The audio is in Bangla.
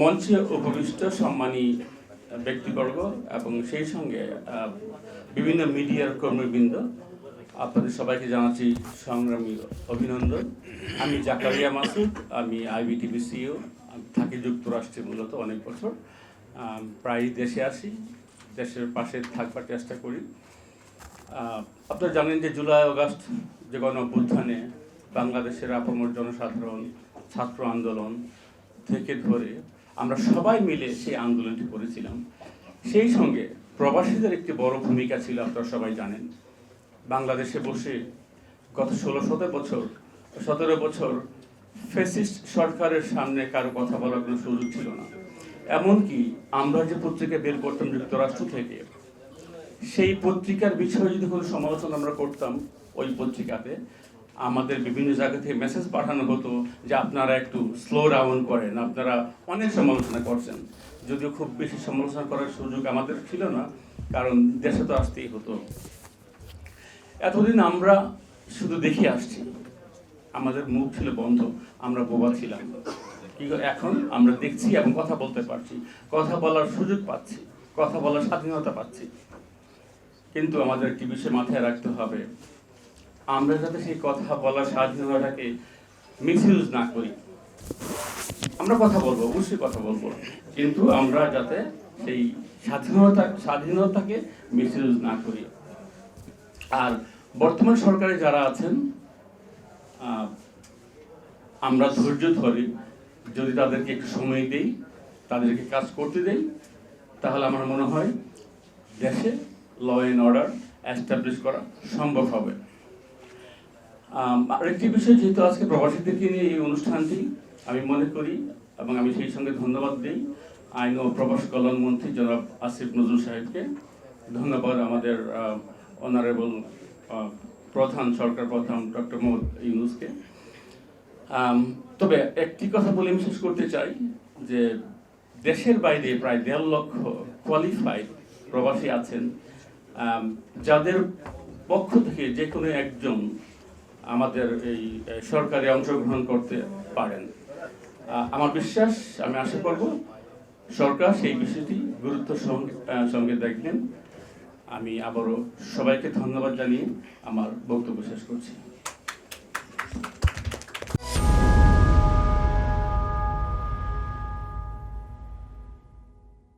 মঞ্চে উপবিষ্ট সম্মানী ব্যক্তিবর্গ এবং সেই সঙ্গে বিভিন্ন মিডিয়ার কর্মীবৃন্দ, আপনাদের সবাইকে জানাচ্ছি সংগ্রামী অভিনন্দন। আমি জাকারিয়া মাসুদ, আমি আইবিটিভি সিও থাকি যুক্তরাষ্ট্রে মূলত অনেক বছর। প্রায় দেশে আসি, দেশের পাশে থাকবার চেষ্টা করি। আপনারা জানেন যে জুলাই, আগস্ট যে গণ অভ্যুত্থানে বাংলাদেশের আপামর জনসাধারণ ছাত্র আন্দোলন থেকে ধরে আমরা সবাই মিলে সেই আন্দোলনটি করেছিলাম। সেই সঙ্গে প্রবাসীদের একটি বড় ভূমিকা ছিল, আপনারা সবাই জানেন। বাংলাদেশে বসে গত ষোলো সতেরো বছর সতেরো বছর ফেসিস্ট সরকারের সামনে কারও কথা বলার কোনো সুযোগ ছিল না। এমনকি আমরা যে পত্রিকা বের করতাম যুক্তরাষ্ট্র থেকে, সেই পত্রিকার বিষয়ে যদি কোনো সমালোচনা আমরা করতাম ওই পত্রিকাতে আমাদের বিভিন্ন জায়গা থেকে মেসেজ পাঠানো হতো যে আপনারা একটু স্লো ডাউন করেন, আপনারা অনেক সমালোচনা করছেন। যদিও খুব বেশি সমালোচনা করার সুযোগ আমাদের ছিল না, কারণ দেশে তো আসতেই হতো। এতদিন আমরা শুধু দেখে আসছি। আমাদের মুখ ছিল বন্ধ, আমরা বোবা ছিলাম। কি এখন আমরা দেখছি এবং কথা বলতে পারছি। কথা বলার সুযোগ পাচ্ছি, কথা বলার স্বাধীনতা পাচ্ছি। কিন্তু আমাদের একটি বিষয় মাথায় রাখতে হবে। আমরা যাতে সেই কথা বলার স্বাধীনতাটাকে মিসইউজ না করি। আমরা কথা বলব, অবশ্যই কথা বলব। কিন্তু আমরা যাতে সেই স্বাধীনতা, স্বাধীনতাকে মিসইউজ না করি। আর বর্তমান সরকারে যারা আছেন আমরা ধৈর্য ধরি। যদি তাদেরকে একটু সময় দেই, তাদেরকে কাজ করতে দেই, তাহলে আমার মনে হয় দেশে ল অ্যান্ড অর্ডার অ্যাস্টাবলিশ করা সম্ভব হবে। আরেকটি বিষয় যেহেতু আজকে প্রবাসীদেরকে নিয়ে এই অনুষ্ঠানটি আমি মনে করি এবং আমি সেই সঙ্গে ধন্যবাদ দিই, আইন ও প্রবাস কল্যাণ মন্ত্রী জনাব আসিফ নজরুল সাহেবকে। ধন্যবাদ আমাদের অনারেবল প্রধান, সরকার প্রধান ডক্টর মোহাম্মদ ইউনুসকে। তবে একটি কথা বলে আমি শেষ করতে চাই, যে দেশের বাইরে প্রায় দেড় লক্ষ কোয়ালিফাইড প্রবাসী আছেন। যাদের পক্ষ থেকে যে কোনো একজন আমাদের এই সরকারি অংশগ্রহণ করতে পারেন। আমার বিশ্বাস, আমি আশা করব সরকার সেই বিষয়টি গুরুত্ব সঙ্গে দেখবেন। আমি আবারও সবাইকে ধন্যবাদ জানিয়ে আমার বক্তব্য শেষ করছি।